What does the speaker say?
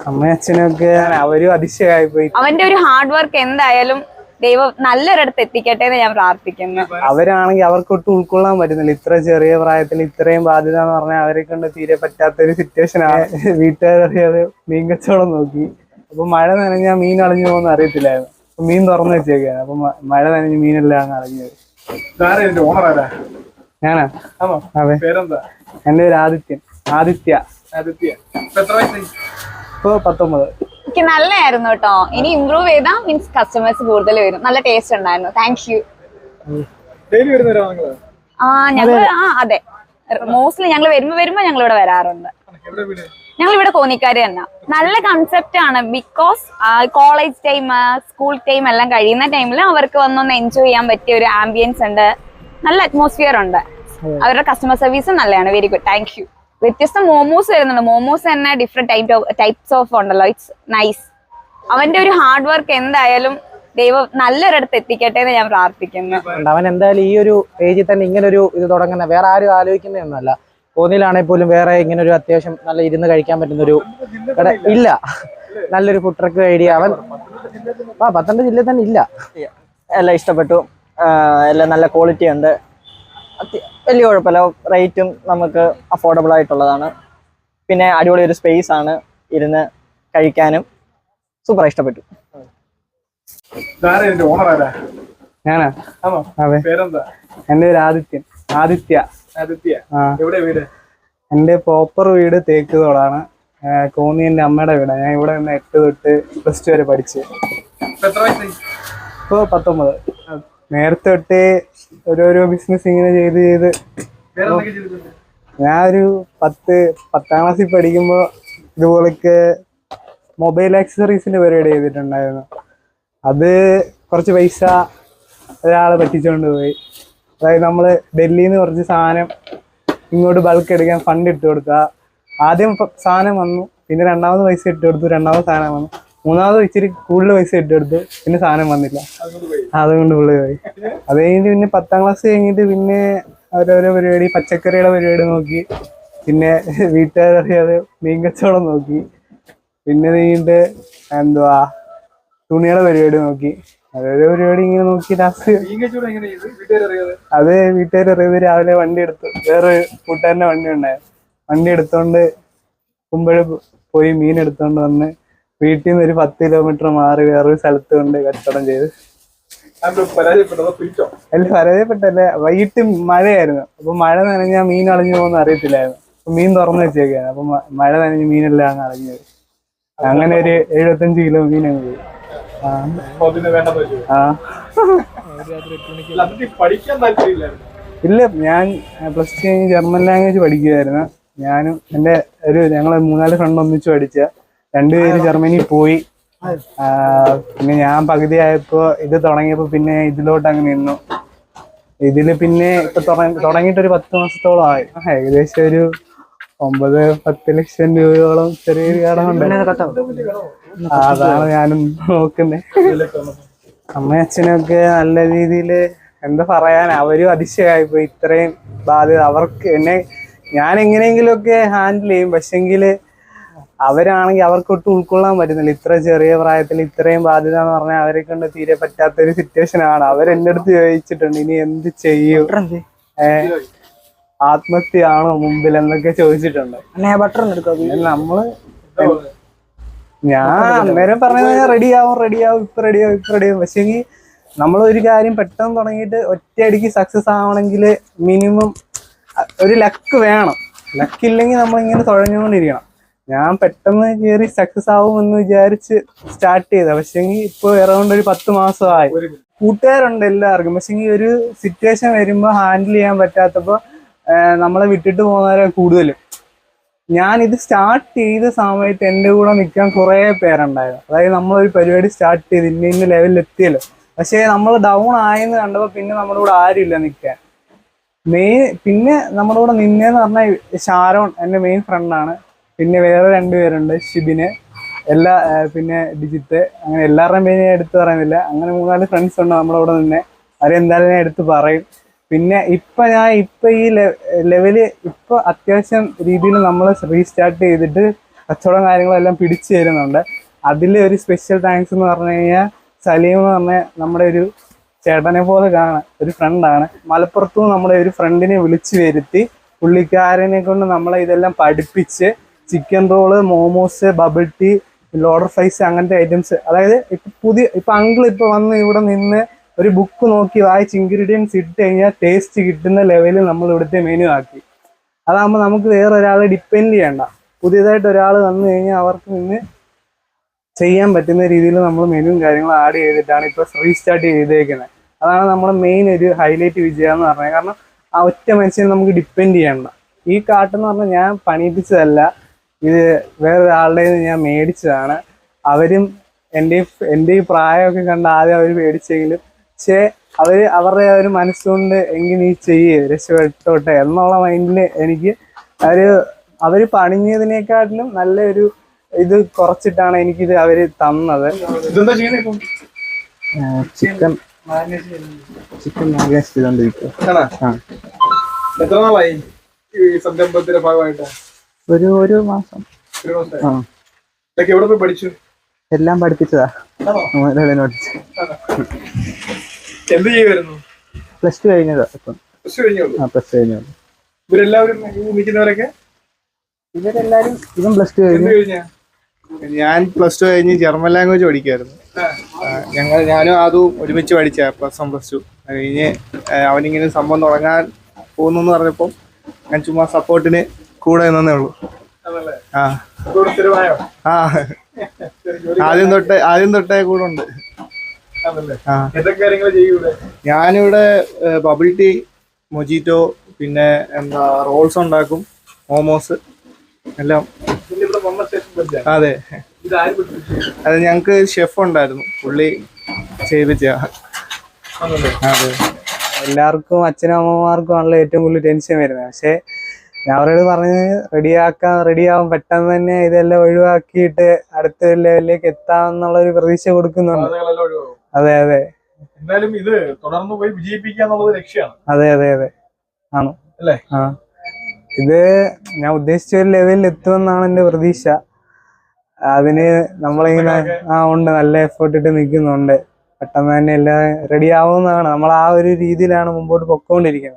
അമ്മയും അച്ഛനൊക്കെ അവരും അതിശയായി പോയി അവന്റെ ഒരു ഹാർഡ് വർക്ക് എന്തായാലും ദൈവം നല്ലൊരിടത്ത് എത്തിക്കട്ടെ എന്ന് ഞാൻ പ്രാർത്ഥിക്കുന്നു. അവരാണെങ്കിൽ അവർക്കൊട്ടും ഉൾക്കൊള്ളാൻ പറ്റുന്നില്ല. ഇത്ര ചെറിയ പ്രായത്തിൽ ഇത്രയും ബാധ്യത എന്ന് പറഞ്ഞാൽ അവരെ കൊണ്ട് തീരെ പറ്റാത്ത ഒരു സിറ്റുവേഷൻ ആണ് വീട്ടുകാരറിയാതെ മീൻ കച്ചവടം നോക്കി. അപ്പൊ മഴ നനഞ്ഞാൽ മീൻ അളിഞ്ഞു പോകുന്ന അറിയത്തില്ലായിരുന്നു. അപ്പൊ മീൻ തുറന്നു വെച്ചേക്കാണ്. അപ്പൊ മഴ നനഞ്ഞ് മീനെല്ലാം അങ്ങ് അളിഞ്ഞു പോയി. ഇതാരാ ഇതിന്റെ ഓണർ ആരാ? ഞാനാ? അതെ. പേരെന്താ? എന്റെ ഒരു ആദിത്യൻ. ആദിത്യ. ആദിത്യ. ഇപ്പൊ പത്തൊമ്പത്. എനിക്ക് നല്ലതായിരുന്നു കേട്ടോ. ഇനി ഇമ്പ്രൂവ് ചെയ്താൽ മീൻസ് കസ്റ്റമേഴ്സ് കൂടുതൽ വരും. നല്ല ടേസ്റ്റ് ഉണ്ടായിരുന്നു. താങ്ക് യു ഡെയിലി വരുന്നവരാ നിങ്ങൾ? ആ ഞങ്ങൾ ആ അതെ. മോസ്റ്റ്ലി ഞങ്ങൾ വരുമ്പോ വരുമ്പോ ഞങ്ങൾ ഇവിടെ വരാറുണ്ട്. ഞങ്ങൾ ഇവിടെ കോന്നിക്കാര് തന്നെ. നല്ല കൺസെപ്റ്റ് ആണ്. Because college time school time എല്ലാം കഴിയുന്ന ടൈമിൽ അവർക്ക് വന്നൊന്ന് എൻജോയ് ചെയ്യാൻ പറ്റിയ ഒരു ആംബിയൻസ് ഉണ്ട്. നല്ല അറ്റ്മോസ്ഫിയർ ഉണ്ട്. അവരുടെ കസ്റ്റമർ സർവീസ് നല്ലതാണ്. വെരി ഗുഡ് താങ്ക് യു വ്യത്യസ്ത മോമോസ് വരുന്നുണ്ട്. മോമോസ് തന്നെ ഡിഫറെന്റ് ടൈപ്പ് ടൈപ്സ് ഓഫ് ഉണ്ടല്ലോ. ഇറ്റ്സ് നൈസ് അവന്റെ ഒരു ഹാർഡ് വർക്ക് എന്തായാലും ദൈവം നല്ലൊരിടത്ത് എത്തിക്കട്ടെ എന്ന് ഞാൻ പ്രാർത്ഥിക്കുന്നു. അവൻ എന്തായാലും ഈ ഒരു ഏജിൽ തന്നെ ഇങ്ങനെ ഒരു ഇത് തുടങ്ങുന്ന. വേറെ ആരും ആലോചിക്കുന്നതൊന്നുമല്ല കോന്നിയിലാണെങ്കിൽ പോലും വേറെ ഇങ്ങനെ ഒരു അത്യാവശ്യം നല്ല ഇരുന്ന് കഴിക്കാൻ പറ്റുന്ന ഒരു കട ഇല്ല. നല്ലൊരു ഫുഡ് ട്രക്ക് ഐഡിയ അവൻ ആ പത്തനംതിട്ട ജില്ലയിൽ തന്നെ ഇല്ല. എല്ലാം ഇഷ്ടപ്പെട്ടു. എല്ലാം നല്ല ക്വാളിറ്റി ഉണ്ട്. വലിയ കുഴപ്പമില്ല. റേറ്റും നമുക്ക് അഫോർഡബിൾ ആയിട്ടുള്ളതാണ്. പിന്നെ അടിപൊളി ഒരു സ്പേസ് ആണ് ഇരുന്ന് കഴിക്കാനും. സൂപ്പർ ഇഷ്ടപ്പെട്ടു. ഞാനാ? അതെ. എന്റെ പേര് ആദിത്യൻ ആദിത്യ. ആദിത്യ. എവിടെ വീട്? എന്റെ പ്രോപ്പർ വീട് തേക്കുതോടാണ്. കോന്നി എന്റെ അമ്മയുടെ വീടാണ് ഞാൻ ഇവിടെ നിന്ന് എട്ട് തൊട്ട് പ്ലസ് ടു വരെ പഠിച്ചു. ഇപ്പൊ ഇപ്പോൾ പത്തൊമ്പത്. നേരത്തെ തൊട്ടേ ഓരോരോ ബിസിനസ് ഇങ്ങനെ ചെയ്ത് ചെയ്ത് ഞാൻ ഒരു പത്ത് പത്താം ക്ലാസ്സിൽ പഠിക്കുമ്പോൾ ഇതുപോലൊക്കെ മൊബൈൽ ആക്സസറീസിന്റെ പരിപാടി ചെയ്തിട്ടുണ്ടായിരുന്നു. അത് കുറച്ച് പൈസ ഒരാൾ പറ്റിച്ചുകൊണ്ട് പോയി. അതായത് നമ്മൾ ഡൽഹിയിൽ നിന്ന് കുറച്ച് സാധനം ഇങ്ങോട്ട് ബൾക്ക് എടുക്കാൻ ഫണ്ട് ഇട്ട് കൊടുക്കുക. ആദ്യം സാധനം വന്നു. പിന്നെ രണ്ടാമത് പൈസ ഇട്ട് കൊടുത്തു. രണ്ടാമത് സാധനം വന്നു. മൂന്നാമത് ഇച്ചിരി കൂടുതൽ പൈസ ഇട്ടെടുത്ത്. പിന്നെ സാധനം വന്നില്ല. അതുകൊണ്ട് പുള്ളി പോയി അത് കഴിഞ്ഞിട്ട് പിന്നെ പത്താം ക്ലാസ് കഴിഞ്ഞിട്ട് പിന്നെ ഓരോരോ പരിപാടി പച്ചക്കറിയുടെ പരിപാടി നോക്കി. പിന്നെ വീട്ടുകാരറിയാതെ മീൻ കച്ചവടം നോക്കി. പിന്നെ നീണ്ട് എന്തുവാ തുണിയുടെ പരിപാടി നോക്കി. അതൊരു പരിപാടി ഇങ്ങനെ നോക്കി ലാസ്റ്റ്. അത് വീട്ടുകാരറിയത് രാവിലെ വണ്ടി എടുത്തു. വേറെ കൂട്ടുകാരന്റെ വണ്ടി ഉണ്ടായിരുന്നു. വണ്ടി എടുത്തോണ്ട് കുമ്പഴ പോയി മീൻ എടുത്തോണ്ട് വന്ന് വീട്ടിൽ നിന്ന് ഒരു പത്ത് കിലോമീറ്റർ മാറി വേറൊരു സ്ഥലത്ത് കൊണ്ട് കച്ചവടം ചെയ്ത്. അല്ല പരാജയപ്പെട്ടല്ല വൈകിട്ട് മഴയായിരുന്നു. അപ്പൊ മഴ നനഞ്ഞാൽ മീൻ അളഞ്ഞു പോകുന്ന അറിയത്തില്ലായിരുന്നു. അപ്പൊ മീൻ തുറന്നു വെച്ചേക്കാണ്. അപ്പൊ മഴ നനഞ്ഞ് മീനെല്ലാം അങ്ങ് അളഞ്ഞത് അങ്ങനെ ഒരു എഴുപത്തഞ്ച് കിലോ മീൻ അങ്ങ് പോയി. ഇല്ല ഞാൻ പ്ലസ് ടു കഴിഞ്ഞ് ജർമ്മൻ ലാംഗ്വേജ് പഠിക്കുകയായിരുന്നു ഞാനും എന്റെ ഒരു ഞങ്ങൾ മൂന്നാൽ ഫ്രണ്ട് ഒന്നിച്ച് പഠിച്ച രണ്ടുപേര് ജർമ്മനി പോയി. പിന്നെ ഞാൻ പകുതി ആയപ്പോ ഇത് തുടങ്ങിയപ്പോ പിന്നെ ഇതിലോട്ട് അങ്ങ് നിന്നു. ഇതിൽ പിന്നെ ഇപ്പൊ തുടങ്ങിട്ടൊരു തുടങ്ങിയിട്ട് ഒരു പത്ത് മാസത്തോളം ആയി. ഏകദേശം ഒരു ഒമ്പത് പത്ത് ലക്ഷം രൂപയോളം ചെറിയൊരു കടമുണ്ട് അതാണ് ഞാനും നോക്കുന്നത് അമ്മയും അച്ഛനൊക്കെ നല്ല രീതിയിൽ എന്താ പറയാൻ അവരും അതിശയമായി പോയി ഇത്രയും ബാധ്യത അവർക്ക് എന്നെ ഞാൻ എങ്ങനെയെങ്കിലുമൊക്കെ ഹാൻഡിൽ ചെയ്യും. പക്ഷെങ്കിൽ അവരാണെങ്കിൽ അവർക്കൊട്ടും ഉൾക്കൊള്ളാൻ പറ്റുന്നില്ല. ഇത്ര ചെറിയ പ്രായത്തിൽ ഇത്രയും ബാധ്യത എന്ന് പറഞ്ഞാൽ അവരെ കൊണ്ട് തീരെ പറ്റാത്ത ഒരു സിറ്റുവേഷൻ ആണ് അവരെന്റെ അടുത്ത് ചോദിച്ചിട്ടുണ്ട് ഇനി എന്ത് ചെയ്യും? ആത്മഹത്യയാണോ മുമ്പിൽ എന്നൊക്കെ ചോദിച്ചിട്ടുണ്ട്. നമ്മൾ ഞാൻ അന്നേരം പറഞ്ഞത് റെഡി ആവും റെഡി ആവും ഇപ്പൊ റെഡി ആവും ഇപ്പൊ റെഡി ആവും. പക്ഷെങ്കിൽ നമ്മൾ ഒരു കാര്യം പെട്ടെന്ന് തുടങ്ങിയിട്ട് ഒറ്റയടിക്ക് സക്സസ് ആവണമെങ്കിൽ മിനിമം ഒരു ലക്ക് വേണം. ലക്ക് ഇല്ലെങ്കിൽ നമ്മൾ ഇങ്ങനെ തുഴഞ്ഞുകൊണ്ടിരിക്കണം. ഞാൻ പെട്ടെന്ന് കയറി സക്സസ് ആവുമെന്ന് വിചാരിച്ച് സ്റ്റാർട്ട് ചെയ്ത. പക്ഷേ ഇപ്പോൾ എറൗണ്ട് ഒരു പത്ത് മാസമായി. കൂട്ടുകാരുണ്ട് എല്ലാവർക്കും. ഈ ഒരു സിറ്റുവേഷൻ വരുമ്പോൾ ഹാൻഡിൽ ചെയ്യാൻ പറ്റാത്തപ്പോൾ നമ്മളെ വിട്ടിട്ട് പോകുന്നവരെ കൂടുതലും ഞാൻ ഇത് സ്റ്റാർട്ട് ചെയ്ത സമയത്ത് എന്റെ കൂടെ നിൽക്കാൻ കുറേ പേരുണ്ടായിരുന്നു. അതായത് നമ്മളൊരു പരിപാടി സ്റ്റാർട്ട് ചെയ്ത് ഇന്ന ഇന്ന ലെവലിൽ എത്തിയല്ലോ. പക്ഷേ നമ്മൾ ഡൗൺ ആയെന്ന് കണ്ടപ്പോൾ പിന്നെ നമ്മുടെ കൂടെ ആരുമില്ല നിൽക്കാൻ മെയിൻ പിന്നെ നമ്മുടെ കൂടെ നിന്നേന്ന് പറഞ്ഞാൽ ഷാരോൺ എന്റെ മെയിൻ ഫ്രണ്ടാണ് പിന്നെ വേറെ രണ്ടുപേരുണ്ട് ഷിബിന്. എല്ലാ പിന്നെ ഡിജിത്ത്. അങ്ങനെ എല്ലാവരുടെയും പേര് ഞാൻ എടുത്ത് പറയുന്നില്ല. അങ്ങനെ മൂന്നാൽ ഫ്രണ്ട്സ് ഉണ്ട് നമ്മുടെ നിന്നെ. അവരെന്തായാലും ഞാൻ എടുത്ത് പറയും. പിന്നെ ഇപ്പൊ ഞാൻ ഇപ്പൊ ഈ ലെവൽ ഇപ്പൊ അത്യാവശ്യം രീതിയിൽ നമ്മൾ റീസ്റ്റാർട്ട് ചെയ്തിട്ട് കച്ചവടം കാര്യങ്ങളെല്ലാം പിടിച്ചു തരുന്നുണ്ട്. അതിൽ ഒരു സ്പെഷ്യൽ താങ്ക്സ് എന്ന് പറഞ്ഞു കഴിഞ്ഞാൽ സലീം എന്ന് പറഞ്ഞ നമ്മുടെ ഒരു ചേട്ടനെ പോലെ കാണാൻ ഒരു ഫ്രണ്ടാണ് മലപ്പുറത്തു നമ്മുടെ ഒരു ഫ്രണ്ടിനെ വിളിച്ചു വരുത്തി പുള്ളിക്കാരനെ കൊണ്ട് നമ്മളെ ഇതെല്ലാം പഠിപ്പിച്ച് chicken roll momos bubble tea loader fries അങ്ങനത്തെ ഐറ്റംസ് അതായത് ഇപ്പൊ പുതിയ ഇപ്പൊ അങ്കിൾ ഇപ്പൊ വന്ന് ഇവിടെ നിന്ന് ഒരു ബുക്ക് നോക്കി വായിച്ച് ഇൻഗ്രീഡിയൻസ് ഇട്ട് കഴിഞ്ഞാൽ ടേസ്റ്റ് കിട്ടുന്ന ലെവലിൽ നമ്മൾ ഇവിടുത്തെ മെനു ആക്കി. അതാകുമ്പോൾ നമുക്ക് വേറെ ഒരാളെ ഡിപ്പെൻഡ് ചെയ്യണ്ട. പുതിയതായിട്ട് ഒരാൾ വന്നു കഴിഞ്ഞാൽ അവർക്ക് നിന്ന് ചെയ്യാൻ പറ്റുന്ന രീതിയിൽ നമ്മൾ മെനുവും കാര്യങ്ങളും ആഡ് ചെയ്തിട്ടാണ് ഇപ്പോൾ റീസ്റ്റാർട്ട് ചെയ്തേക്കുന്നത് അതാണ് നമ്മുടെ മെയിൻ ഒരു ഹൈലൈറ്റ് വിജയം എന്ന് പറഞ്ഞത്. കാരണം ആ ഒറ്റ മനുഷ്യനെ നമുക്ക് ഡിപ്പെൻഡ് ചെയ്യണ്ട. ഈ കാട്ടെന്ന് പറഞ്ഞാൽ ഞാൻ പണിയിപ്പിച്ചതല്ല. ഇത് വേറൊരാളുടെ ഞാൻ മേടിച്ചതാണ്. അവരും എന്റെ എന്റെ ഈ പ്രായമൊക്കെ കണ്ട് ആദ്യം അവർ മേടിച്ചെങ്കിലും പക്ഷേ അവർ അവരുടെ ഒരു മനസ്സുകൊണ്ട് എങ്കിൽ നീ ചെയ്യേ രക്ഷപ്പെട്ടോട്ടെ എന്നുള്ള മൈൻഡിൽ എനിക്ക് അവർ അവർ പണിഞ്ഞതിനേക്കാട്ടിലും നല്ലൊരു ഇത് കുറച്ചിട്ടാണ് എനിക്കിത് അവർ തന്നത്. ചിക്കൻ. ചിക്കൻ മാഗസ്? ആ. എത്ര നാളായി ഈ സംരംഭത്തിന്റെ ഭാഗമായിട്ട്? ഒരു ഒരു മാസം. ആ. എവിടെ പോയി പഠിച്ചു? എല്ലാം പഠിപ്പിച്ചതാ. പഠിപ്പിച്ചു. എന്ത് ചെയ്യുമായിരുന്നു പ്ലസ് ടു കഴിഞ്ഞതാ ഇപ്പം. പ്ലസ് പ്ലസ് ടു കഴിഞ്ഞു ഇവരെല്ലാവരും നിൽക്കുന്നവരൊക്കെ? ഇവരെല്ലാരും ഇവൻ പ്ലസ് ടു കഴിഞ്ഞു. ഞാൻ പ്ലസ് ടു കഴിഞ്ഞ് ജർമ്മൻ ലാംഗ്വേജ് പഠിക്കുമായിരുന്നു ഞങ്ങൾ ഞാനും അതും ഒരുമിച്ച് പഠിച്ച പ്ലസ് വൺ പ്ലസ് ടു. അത് കഴിഞ്ഞ് അവനിങ്ങനെ സംഭവം തുടങ്ങാൻ പോകുന്നു പറഞ്ഞപ്പോൾ ഞാൻ ചുമ്മാ സപ്പോർട്ടിന് കൂടെ നിന്നേ ഉള്ളൂ. ആണല്ലേ? ആ. ആ. ആദ്യം തൊട്ടേ ആദ്യം തൊട്ടേ കൂടെ ഉണ്ട്. ആണല്ലേ? എന്തൊക്കെ കാര്യങ്ങൾ ചെയ്യും ഇവിടെ? ഞാനിവിടെ ബബിൾ ടീ മൊജിറ്റോ പിന്നെ എന്താ റോൾസ് ഉണ്ടാക്കും മോമോസ് എല്ലാം. അതെ. ഇത് ആര് പഠിപ്പിച്ചു? അത് ഞങ്ങക്ക് ഷെഫ് ഉണ്ടായിരുന്നു. പുള്ളി ചെയ്യിപ്പിച്ച അതെ. എല്ലാവർക്കും അച്ഛനും അമ്മമാർക്കും ആണല്ലോ ഏറ്റവും കൂടുതൽ ടെൻഷൻ വരുന്നത്. പക്ഷേ ഞാൻ അവരോട് പറഞ്ഞ് റെഡിയാക്കാം റെഡിയാവും പെട്ടെന്ന് തന്നെ ഇതെല്ലാം ഒഴിവാക്കിയിട്ട് അടുത്ത ലെവലിലേക്ക് എത്താമെന്നുള്ള ഒരു പ്രതീക്ഷ കൊടുക്കുന്നുണ്ട്. അതെ അതെ. എന്തായാലും ഇത് തുടർന്ന് പോയി വിജയിപ്പിക്കുക എന്നുള്ളത് ലക്ഷ്യമാണ് അതെ അതെ അതെ. ആണ്. അല്ലേ? ആ. ഇത് ഞാൻ ഉദ്ദേശിച്ച ഒരു ലെവലിൽ എത്തുമെന്നാണ് എന്റെ പ്രതീക്ഷ. അതിന് നമ്മളിങ്ങനെ ആ ഉണ്ട്. നല്ല എഫേർട്ട് ഇട്ട് നിൽക്കുന്നുണ്ട്. പെട്ടെന്ന് തന്നെ എല്ലാം റെഡി ആവുമെന്നാണ്. നമ്മൾ ആ ഒരു രീതിയിലാണ് മുമ്പോട്ട് പൊക്കോണ്ടിരിക്കുന്നത്